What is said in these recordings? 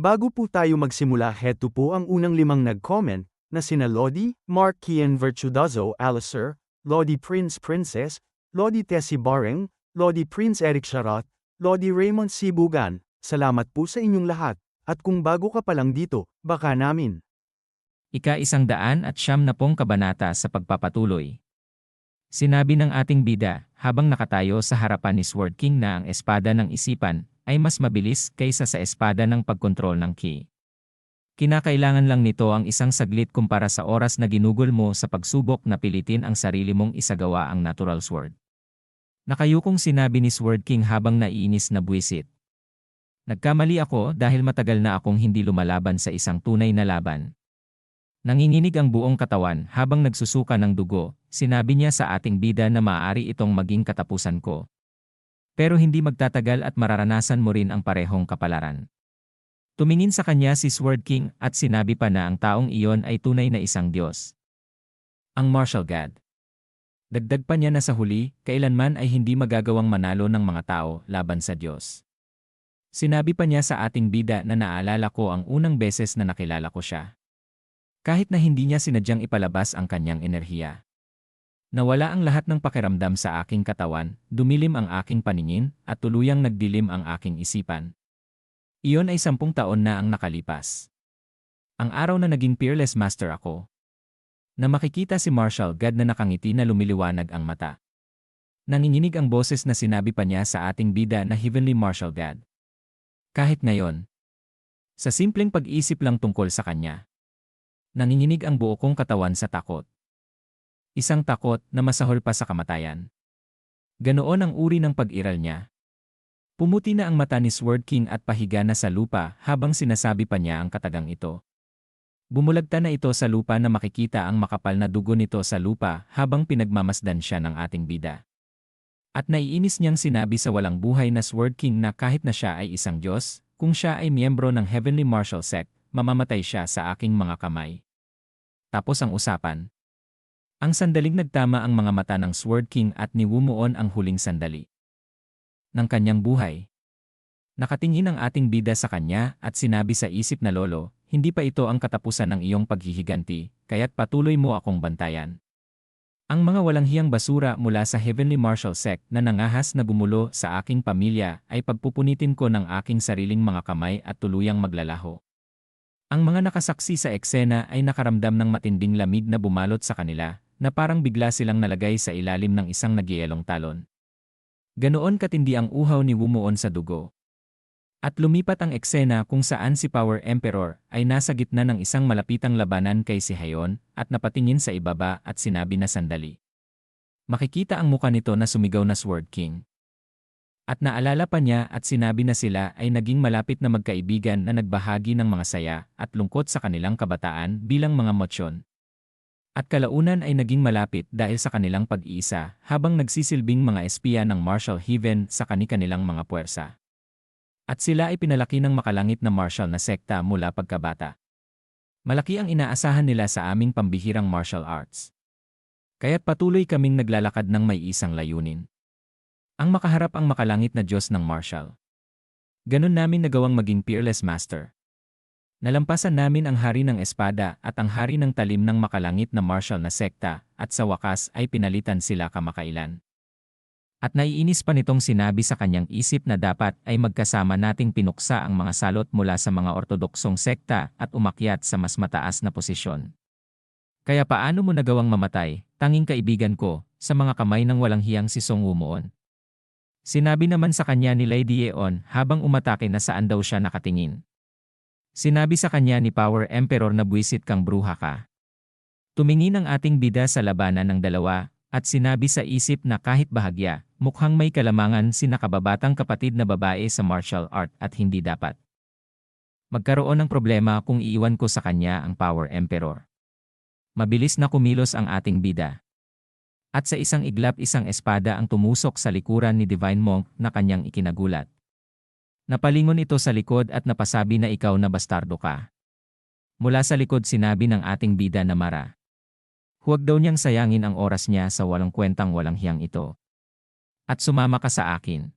Bago po tayo magsimula heto po ang unang limang nag-comment, na sina Lodi, Mark Kian Virtudozo Alicer, Lodi Prince Princess, Lodi Tessie Bareng, Lodi Prince Eric Sharat, Lodi Raymond Sibugan, salamat po sa inyong lahat, at kung bago ka pa lang dito, baka namin. Ika isang daan at siyam na pong kabanata sa pagpapatuloy. Sinabi ng ating bida, habang nakatayo sa harapan ni Sword King na ang espada ng isipan, ay mas mabilis kaysa sa espada ng pagkontrol ng ki. Kinakailangan lang nito ang isang saglit kumpara sa oras na ginugol mo sa pagsubok na pilitin ang sarili mong isagawa ang natural sword. Nakayukong sinabi ni Sword King habang naiinis na buwisit. Nagkamali ako dahil matagal na akong hindi lumalaban sa isang tunay na laban. Nanginginig ang buong katawan habang nagsusuka ng dugo, sinabi niya sa ating bida na maaari itong maging katapusan ko. Pero hindi magtatagal at mararanasan mo rin ang parehong kapalaran. Tumingin sa kanya si Sword King at sinabi pa na ang taong iyon ay tunay na isang Diyos. Ang martial god. Dagdag pa niya na sa huli, kailanman ay hindi magagawang manalo ng mga tao laban sa Diyos. Sinabi pa niya sa ating bida na naalala ko ang unang beses na nakilala ko siya. Kahit na hindi niya sinadyang ipalabas ang kanyang enerhiya. Nawala ang lahat ng pakiramdam sa aking katawan, dumilim ang aking paningin, at tuluyang nagdilim ang aking isipan. Iyon ay sampung taon na ang nakalipas. Ang araw na naging peerless master ako. Na makikita si Marshall God na nakangiti na lumiliwanag ang mata. Nanginginig ang boses na sinabi pa niya sa ating bida na Heavenly Marshall God. Kahit ngayon. Sa simpleng pag-isip lang tungkol sa kanya. Nanginginig ang buo kong katawan sa takot. Isang takot na masahol pa sa kamatayan. Ganoon ang uri ng pag-iral niya. Pumuti na ang mata ni Sword King at pahiga na sa lupa habang sinasabi pa niya ang katagang ito. Bumulagta na ito sa lupa na makikita ang makapal na dugo nito sa lupa habang pinagmamasdan siya ng ating bida. At naiinis niyang sinabi sa walang buhay na Sword King na kahit na siya ay isang Diyos, kung siya ay miyembro ng Heavenly Martial Sect, mamamatay siya sa aking mga kamay. Tapos ang usapan. Ang sandaling nagtama ang mga mata ng Sword King at niwumuon ang huling sandali ng kanyang buhay. Nakatingin ang ating bida sa kanya at sinabi sa isip na lolo, hindi pa ito ang katapusan ng iyong paghihiganti, kaya't patuloy mo akong bantayan. Ang mga walang hiyang basura mula sa Heavenly Martial Sect na nangahas na bumulo sa aking pamilya ay pagpupunitin ko ng aking sariling mga kamay at tuluyang maglalaho. Ang mga nakasaksi sa eksena ay nakaramdam ng matinding lamig na bumalot sa kanila, na parang bigla silang nalagay sa ilalim ng isang nagyelong talon. Ganoon katindi ang uhaw ni Wumuon sa dugo. At lumipat ang eksena kung saan si Power Emperor ay nasa gitna ng isang malapitang labanan kay si Hayon at napatingin sa ibaba at sinabi na sandali. Makikita ang muka nito na sumigaw na Sword King. At naalala pa niya at sinabi na sila ay naging malapit na magkaibigan na nagbahagi ng mga saya at lungkot sa kanilang kabataan bilang mga motsyon at kalaunan ay naging malapit dahil sa kanilang pag-iisa habang nagsisilbing mga espiya ng Marshall Heaven sa kani-kanilang mga puwersa. At sila ay pinalaki ng makalangit na Marshall na sekta mula pagkabata. Malaki ang inaasahan nila sa aming pambihirang martial arts. Kaya't patuloy kaming naglalakad ng may isang layunin. Ang makaharap ang makalangit na Diyos ng Marshall. Ganon namin nagawang maging peerless master. Nalampasan namin ang hari ng espada at ang hari ng talim ng makalangit na martial na sekta, at sa wakas ay pinalitan sila kamakailan. At naiinis pa nitong sinabi sa kanyang isip na dapat ay magkasama nating pinuksa ang mga salot mula sa mga ortodoksong sekta at umakyat sa mas mataas na posisyon. Kaya paano mo nagawang mamatay, tanging kaibigan ko, sa mga kamay ng walang hiyang si Song Wumoon? Sinabi naman sa kanya ni Lady Yeon habang umatake na saan daw siya nakatingin. Sinabi sa kanya ni Power Emperor na buwisit kang bruha ka. Tumingin ang ating bida sa labanan ng dalawa, at sinabi sa isip na kahit bahagya, mukhang may kalamangan si nakababatang kapatid na babae sa martial art at hindi dapat. Magkaroon ng problema kung iiwan ko sa kanya ang Power Emperor. Mabilis na kumilos ang ating bida. At sa isang iglap isang espada ang tumusok sa likuran ni Divine Monk na kanyang ikinagulat. Napalingon ito sa likod at napasabi na ikaw na bastardo ka. Mula sa likod sinabi ng ating bida na Mara. Huwag daw niyang sayangin ang oras niya sa walang kwentang walang hiyang ito. At sumama ka sa akin.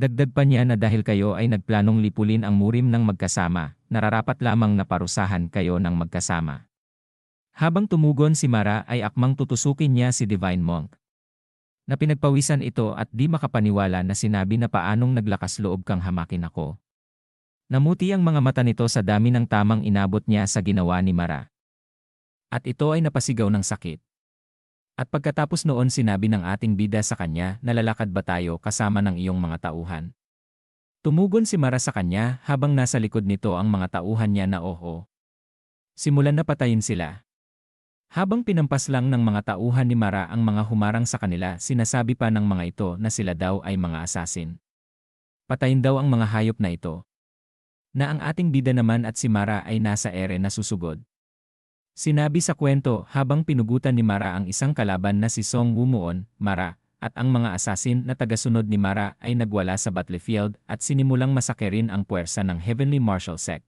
Dagdag pa niya na dahil kayo ay nagplanong lipulin ang murim ng magkasama, nararapat lamang na parusahan kayo ng magkasama. Habang tumugon si Mara ay akmang tutusukin niya si Divine Monk. Na pinagpawisan ito at di makapaniwala na sinabi na paanong naglakas loob kang hamakin ako. Namuti ang mga mata nito sa dami ng tamang inabot niya sa ginawa ni Mara. At ito ay napasigaw ng sakit. At pagkatapos noon sinabi ng ating bida sa kanya na lalakad ba tayo kasama ng iyong mga tauhan. Tumugon si Mara sa kanya habang nasa likod nito ang mga tauhan niya na oho. Simulan na patayin sila. Habang pinampas lang ng mga tauhan ni Mara ang mga humarang sa kanila, sinasabi pa ng mga ito na sila daw ay mga asasin. Patayin daw ang mga hayop na ito. Na ang ating bida naman at si Mara ay nasa ere na susugod. Sinabi sa kwento habang pinugutan ni Mara ang isang kalaban na si Song Wumuon, Mara, at ang mga asasin na tagasunod ni Mara ay nagwala sa battlefield at sinimulang masakerin ang puwersa ng Heavenly Martial Sect.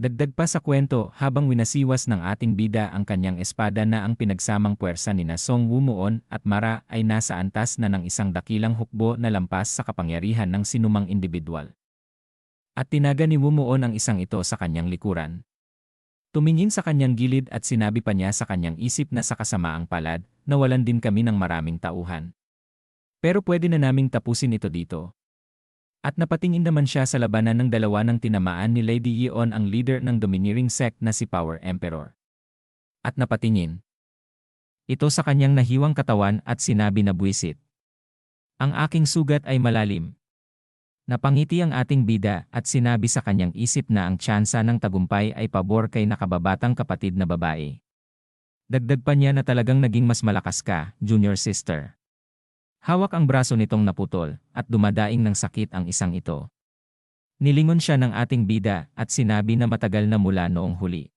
Dagdag pa sa kwento habang winasiwas ng ating bida ang kanyang espada na ang pinagsamang puwersa ni na Song Wumuon at Mara ay nasa antas na ng isang dakilang hukbo na lampas sa kapangyarihan ng sinumang individual. At tinaga ni Wumuon ang isang ito sa kanyang likuran. Tumingin sa kanyang gilid at sinabi pa niya sa kanyang isip na sa kasamaang palad, nawalan din kami ng maraming tauhan. Pero pwede na naming tapusin ito dito. At napatingin naman siya sa labanan ng dalawa ng tinamaan ni Lady Yeon ang leader ng domineering sect na si Power Emperor. At napatingin. Ito sa kanyang nahiwang katawan at sinabi na buwisit. Ang aking sugat ay malalim, Napangiti ang ating bida at sinabi sa kanyang isip na ang tsansa ng tagumpay ay pabor kay nakababatang kapatid na babae. Dagdag pa niya na talagang naging mas malakas ka, junior sister. Hawak ang braso nitong naputol at dumadaing ng sakit ang isang ito. Nilingon siya ng ating bida at sinabi na matagal na mula noong huli.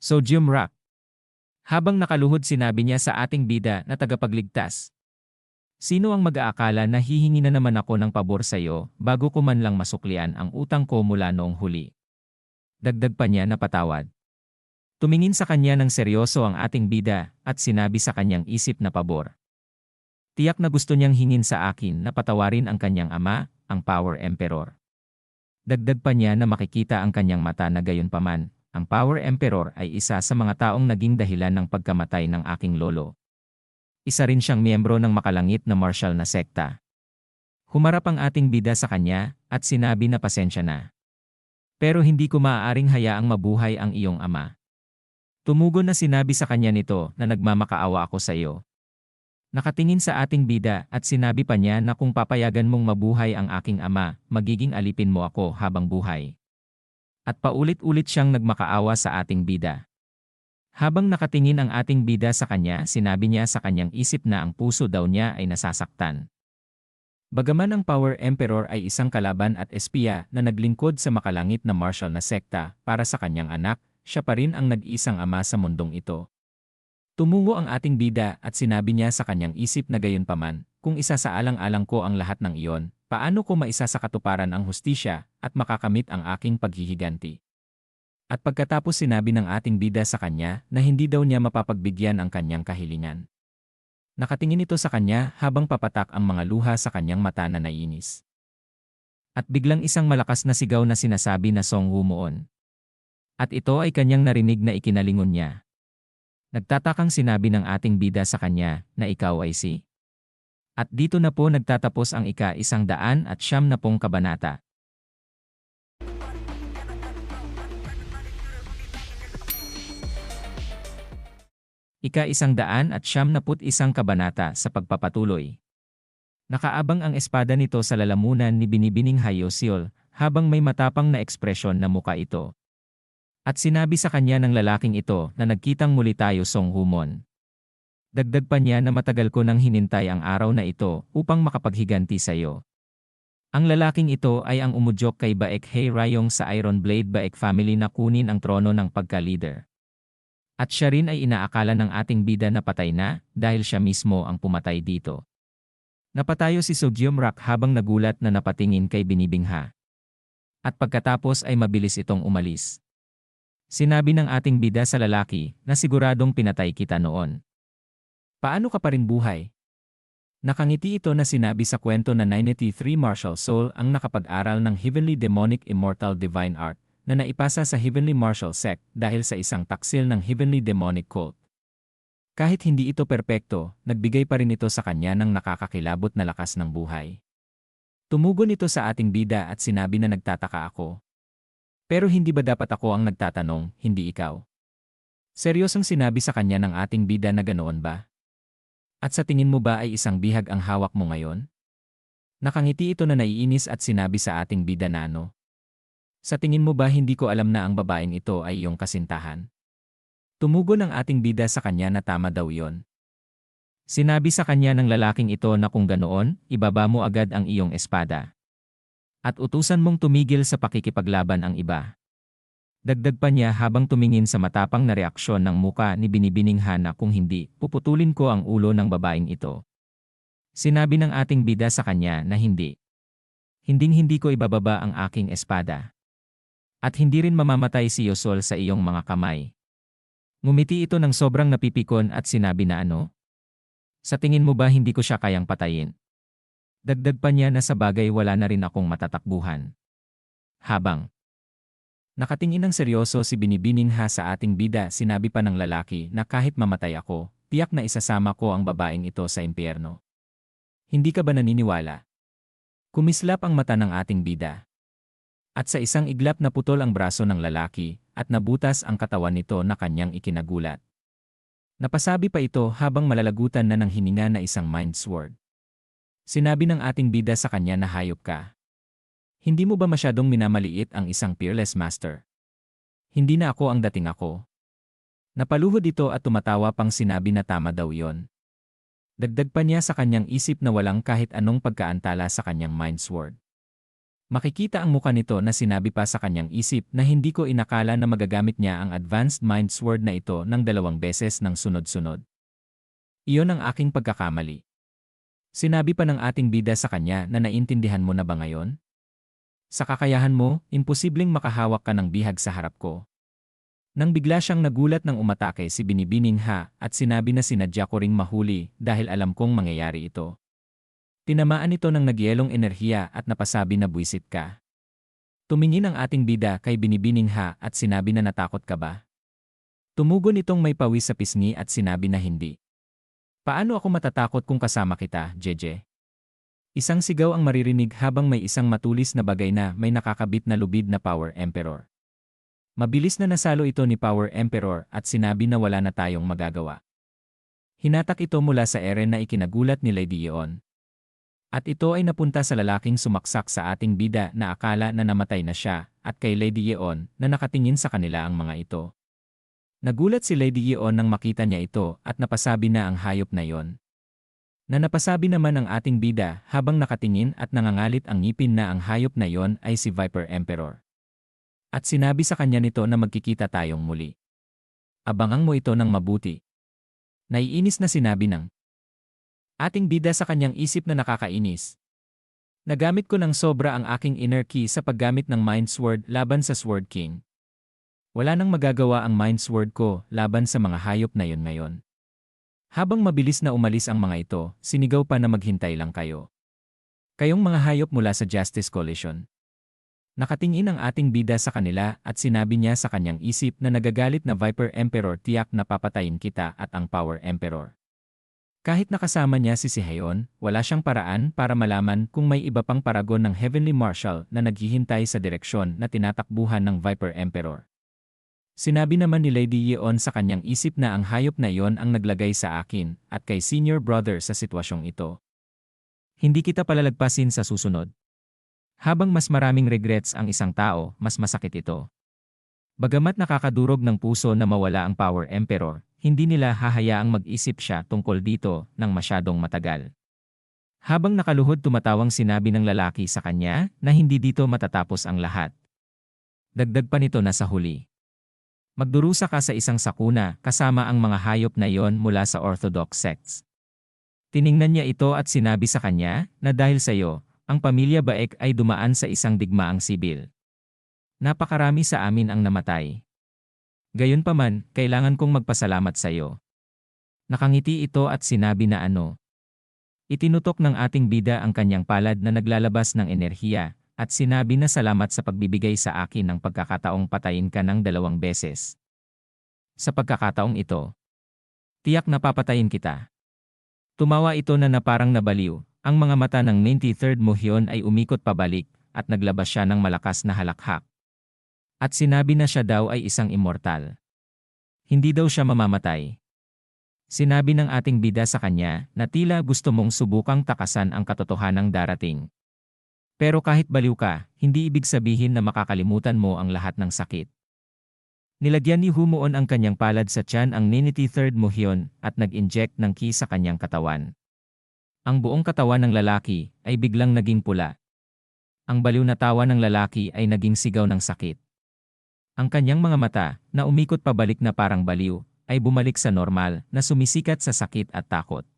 Sodium rock. Habang nakaluhod sinabi niya sa ating bida na tagapagligtas, Sino ang mag-aakala na hihingi na naman ako ng pabor sa iyo bago ko man lang masuklian ang utang ko mula noong huli? Dagdag pa niya na patawad. Tumingin sa kanya ng seryoso ang ating bida at sinabi sa kanyang isip na pabor. Tiyak na gusto niyang hingin sa akin na patawarin ang kanyang ama, ang Power Emperor. Dagdag pa niya na makikita ang kanyang mata na gayon paman, ang Power Emperor ay isa sa mga taong naging dahilan ng pagkamatay ng aking lolo. Isa rin siyang miyembro ng makalangit na martial na sekta. Humarap ang ating bida sa kanya at sinabi na pasensya na. Pero hindi ko maaaring hayaang mabuhay ang iyong ama. Tumugon na sinabi sa kanya nito na nagmamakaawa ako sa iyo. Nakatingin sa ating bida at sinabi pa niya na kung papayagan mong mabuhay ang aking ama, magiging alipin mo ako habang buhay. At paulit-ulit siyang nagmakaawa sa ating bida. Habang nakatingin ang ating bida sa kanya, sinabi niya sa kanyang isip na ang puso daw niya ay nasasaktan. Bagaman ang Power Emperor ay isang kalaban at espiya na naglingkod sa makalangit na martial na sekta para sa kanyang anak, siya pa rin ang nag-iisang ama sa mundong ito. Tumungo ang ating bida at sinabi niya sa kanyang isip na gayon paman, kung isa sa alang-alang ko ang lahat ng iyon, paano ko maisa sa katuparan ang hustisya at makakamit ang aking paghihiganti? At pagkatapos sinabi ng ating bida sa kanya na hindi daw niya mapapagbigyan ang kanyang kahilingan. Nakatingin ito sa kanya habang papatak ang mga luha sa kanyang mata na nainis. At biglang isang malakas na sigaw na sinasabi na Song Humuon. At ito ay kanyang narinig na ikinalingon niya. Nagtatakang sinabi ng ating bida sa kanya na ikaw ay si. At dito na po nagtatapos ang ika isang daan at siyam na pong kabanata. Ika isang daan at siyam na put isang kabanata sa pagpapatuloy. Nakaabang ang espada nito sa lalamunan ni Binibining Hayosiol habang may matapang na ekspresyon na muka ito. At sinabi sa kanya ng lalaking ito na nagkitang muli tayo Song Humon. Dagdag pa niya na matagal ko nang hinintay ang araw na ito upang makapaghiganti sa iyo. Ang lalaking ito ay ang umudyok kay Baek Hei Rayong sa Iron Blade Baek family na kunin ang trono ng pagka-leader. At siya rin ay inaakala ng ating bida na patay na dahil siya mismo ang pumatay dito. Napatayo si Sogyum Rock habang nagulat na napatingin kay Binibingha. At pagkatapos ay mabilis itong umalis. Sinabi ng ating bida sa lalaki na siguradong pinatay kita noon. Paano ka pa rin buhay? Nakangiti ito na sinabi sa kwento na 93 Martial Soul ang nakapag-aral ng Heavenly Demonic Immortal Divine Art na naipasa sa Heavenly Martial Sect dahil sa isang taksil ng Heavenly Demonic Cult. Kahit hindi ito perpekto, nagbigay pa rin ito sa kanya ng nakakakilabot na lakas ng buhay. Tumugon ito sa ating bida at sinabi na nagtataka ako. Pero hindi ba dapat ako ang nagtatanong, hindi ikaw? Seryosong sinabi sa kanya ng ating bida na ganoon ba? At sa tingin mo ba ay isang bihag ang hawak mo ngayon? Nakangiti ito na naiinis at sinabi sa ating bida na ano. Sa tingin mo ba hindi ko alam na ang babaeng ito ay iyong kasintahan? Tumugon ang ating bida sa kanya na tama daw yon. Sinabi sa kanya ng lalaking ito na kung ganoon, ibaba mo agad ang iyong espada. At utusan mong tumigil sa pakikipaglaban ang iba. Dagdag pa niya habang tumingin sa matapang na reaksyon ng muka ni Binibining Hana kung hindi, puputulin ko ang ulo ng babaeng ito. Sinabi ng ating bida sa kanya na hindi. Hinding-hindi ko ibababa ang aking espada. At hindi rin mamamatay si Yosol sa iyong mga kamay. Ngumiti ito ng sobrang napipikon at sinabi na ano? Sa tingin mo ba hindi ko siya kayang patayin? Dagdag pa niya na sa bagay wala na rin akong matatakbuhan. Habang nakatingin ng seryoso si Binibining ha sa ating bida sinabi pa ng lalaki na kahit mamatay ako, tiyak na isasama ko ang babaeng ito sa impyerno. Hindi ka ba naniniwala? Kumislap ang mata ng ating bida. At sa isang iglap na putol ang braso ng lalaki, at nabutas ang katawan nito na kanyang ikinagulat. Napasabi pa ito habang malalagutan na ng hininga na isang mind sword. Sinabi ng ating bida sa kanya na hayop ka. Hindi mo ba masyadong minamaliit ang isang peerless master? Hindi na ako ang dating ako. Napaluhod ito at tumatawa pang sinabi na tama daw yon. Dagdag pa niya sa kanyang isip na walang kahit anong pagkaantala sa kanyang mind sword. Makikita ang muka nito na sinabi pa sa kanyang isip na hindi ko inakala na magagamit niya ang advanced mind sword na ito ng dalawang beses ng sunod-sunod. Iyon ang aking pagkakamali. Sinabi pa ng ating bida sa kanya na naintindihan mo na ba ngayon? Sa kakayahan mo, imposibleng makahawak ka ng bihag sa harap ko. Nang bigla siyang nagulat ng umatake si Binibining Ha at sinabi na sinadya ko ring mahuli dahil alam kong mangyayari ito. Tinamaan ito ng nagyelong enerhiya at napasabi na buwisit ka. Tumingin ang ating bida kay Binibining Ha at sinabi na natakot ka ba? Tumugon itong may pawis sa pisngi at sinabi na hindi. Paano ako matatakot kung kasama kita, Jeje? Isang sigaw ang maririnig habang may isang matulis na bagay na may nakakabit na lubid na Power Emperor. Mabilis na nasalo ito ni Power Emperor at sinabi na wala na tayong magagawa. Hinatak ito mula sa ere na ikinagulat ni Lady Yeon. At ito ay napunta sa lalaking sumaksak sa ating bida na akala na namatay na siya, at kay Lady Yeon na nakatingin sa kanila ang mga ito. Nagulat si Lady Yeon nang makita niya ito at napasabi na ang hayop na yon. Na napasabi naman ang ating bida habang nakatingin at nangangalit ang ngipin na ang hayop na yon ay si Viper Emperor. At sinabi sa kanya nito na magkikita tayong muli. Abangang mo ito ng mabuti. Naiinis na sinabi ng Ating bida sa kanyang isip na nakakainis. Nagamit ko ng sobra ang aking inner key sa paggamit ng Mind Sword laban sa Sword King. Wala nang magagawa ang Mind Sword ko laban sa mga hayop na yon ngayon. Habang mabilis na umalis ang mga ito, sinigaw pa na maghintay lang kayo. Kayong mga hayop mula sa Justice Coalition. Nakatingin ang ating bida sa kanila at sinabi niya sa kanyang isip na nagagalit na Viper Emperor tiyak na papatayin kita at ang Power Emperor. Kahit nakasama niya si Sihayon, wala siyang paraan para malaman kung may iba pang paragon ng Heavenly Marshal na naghihintay sa direksyon na tinatakbuhan ng Viper Emperor. Sinabi naman ni Lady Yeon sa kanyang isip na ang hayop na iyon ang naglagay sa akin at kay senior brother sa sitwasyong ito. Hindi kita palalagpasin sa susunod. Habang mas maraming regrets ang isang tao, mas masakit ito. Bagamat nakakadurog ng puso na mawala ang Power Emperor, hindi nila hahayaang mag-isip siya tungkol dito ng masyadong matagal. Habang nakaluhod tumatawang sinabi ng lalaki sa kanya na hindi dito matatapos ang lahat. Dagdag pa nito na sa huli. Magdurusa ka sa isang sakuna kasama ang mga hayop na iyon mula sa Orthodox sects. Tiningnan niya ito at sinabi sa kanya na dahil sa iyo, ang pamilya Baek ay dumaan sa isang digmaang sibil. Napakarami sa amin ang namatay. Gayunpaman, kailangan kong magpasalamat sa iyo. Nakangiti ito at sinabi na ano. Itinutok ng ating bida ang kanyang palad na naglalabas ng enerhiya, at sinabi na salamat sa pagbibigay sa akin ng pagkakataong patayin ka ng dalawang beses. Sa pagkakataong ito, tiyak na papatayin kita. Tumawa ito na na parang nabaliw, ang mga mata ng 93rd Mohyon ay umikot pabalik, at naglabas siya ng malakas na halakhak. At sinabi na siya daw ay isang immortal. Hindi daw siya mamamatay. Sinabi ng ating bida sa kanya na tila gusto mong subukang takasan ang katotohanang darating. Pero kahit baliw ka, hindi ibig sabihin na makakalimutan mo ang lahat ng sakit. Nilagyan ni Humuon ang kanyang palad sa tiyan ang 93rd Mohyon at nag-inject ng ki sa kanyang katawan. Ang buong katawan ng lalaki ay biglang naging pula. Ang baliw na tawa ng lalaki ay naging sigaw ng sakit. Ang kanyang mga mata, na umikot pabalik na parang baliw, ay bumalik sa normal na sumisikat sa sakit at takot.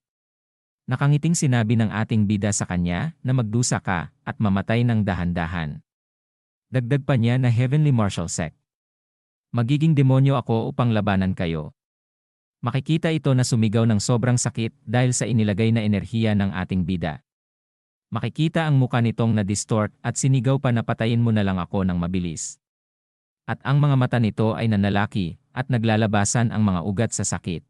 Nakangiting sinabi ng ating bida sa kanya na magdusa ka at mamatay ng dahan-dahan. Dagdag pa niya na Heavenly Martial Sect. Magiging demonyo ako upang labanan kayo. Makikita ito na sumigaw ng sobrang sakit dahil sa inilagay na enerhiya ng ating bida. Makikita ang muka nitong na-distort at sinigaw pa na patayin mo na lang ako ng mabilis. At ang mga mata nito ay nanalaki at naglalabasan ang mga ugat sa sakit.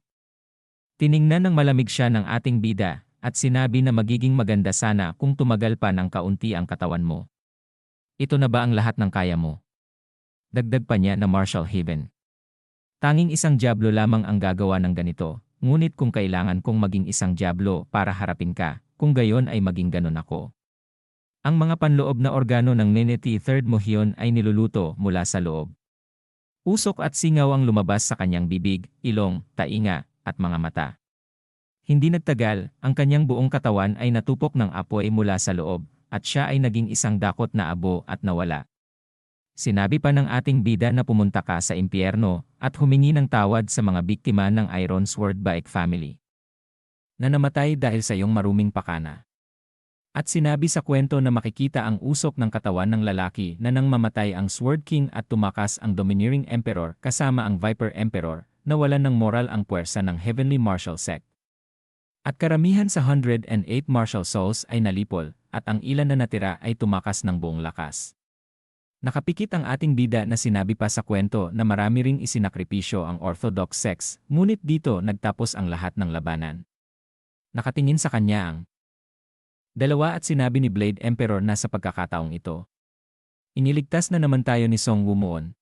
Tiningnan ng malamig siya ng ating bida, at sinabi na magiging maganda sana kung tumagal pa ng kaunti ang katawan mo. Ito na ba ang lahat ng kaya mo? Dagdag pa niya na Marshall Haven. Tanging isang diablo lamang ang gagawa ng ganito, ngunit kung kailangan kong maging isang diablo para harapin ka, kung gayon ay maging ganon ako. Ang mga panloob na organo ng Ninety Third Mohyon ay niluluto mula sa loob. Usok at singaw ang lumabas sa kanyang bibig, ilong, tainga, at mga mata. Hindi nagtagal, ang kanyang buong katawan ay natupok ng apoy mula sa loob, at siya ay naging isang dakot na abo at nawala. Sinabi pa ng ating bida na pumunta ka sa impyerno at humingi ng tawad sa mga biktima ng Iron Sword Bike family. Na namatay dahil sa iyong maruming pakana. At sinabi sa kwento na makikita ang usok ng katawan ng lalaki na nang mamatay ang Sword King at tumakas ang Domineering Emperor kasama ang Viper Emperor, nawalan ng moral ang puwersa ng Heavenly Martial Sect. At karamihan sa 108 martial souls ay nalipol, at ang ilan na natira ay tumakas ng buong lakas. Nakapikit ang ating bida na sinabi pa sa kwento na marami ring isinakripisyo ang Orthodox sects, ngunit dito nagtapos ang lahat ng labanan. Nakatingin sa kanya ang Dalawa at sinabi ni Blade Emperor na sa pagkakataong ito. Iniligtas na naman tayo ni Song Wumuon.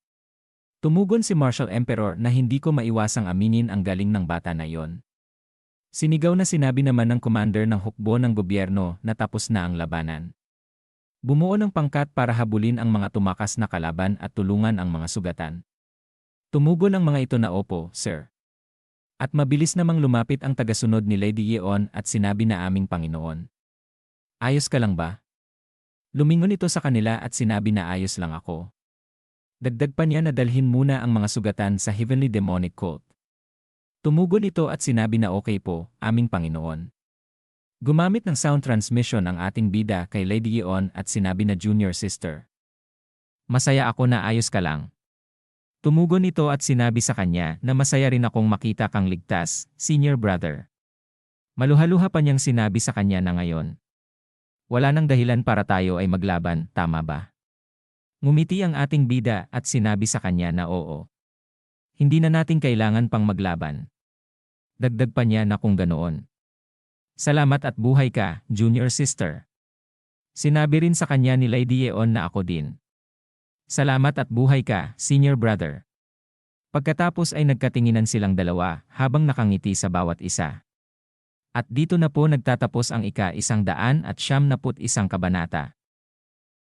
Tumugon si Marshall Emperor na hindi ko maiwasang aminin ang galing ng bata na yon. Sinigaw na sinabi naman ng commander ng hukbo ng gobyerno na tapos na ang labanan. Bumuo ng pangkat para habulin ang mga tumakas na kalaban at tulungan ang mga sugatan. Tumugon ang mga ito na opo, sir. At mabilis namang lumapit ang tagasunod ni Lady Yeon at sinabi na aming Panginoon. Ayos ka lang ba? Lumingon ito sa kanila at sinabi na ayos lang ako. Dagdag pa niya na dalhin muna ang mga sugatan sa Heavenly Demonic Cult. Tumugon ito at sinabi na okay po, aming Panginoon. Gumamit ng sound transmission ang ating bida kay Lady Yeon at sinabi na junior sister. Masaya ako na ayos ka lang. Tumugon ito at sinabi sa kanya na masaya rin akong makita kang ligtas, senior brother. Maluhaluha pa niyang sinabi sa kanya na ngayon, wala nang dahilan para tayo ay maglaban, tama ba? Ngumiti ang ating bida at sinabi sa kanya na oo. Hindi na natin kailangan pang maglaban. Dagdag pa niya na kung ganoon. Salamat at buhay ka, junior sister. Sinabi rin sa kanya ni Lady Yeon na ako din. Salamat at buhay ka, senior brother. Pagkatapos ay nagkatinginan silang dalawa habang nakangiti sa bawat isa. At dito na po nagtatapos ang ika-isang daan at siyam na put isang kabanata.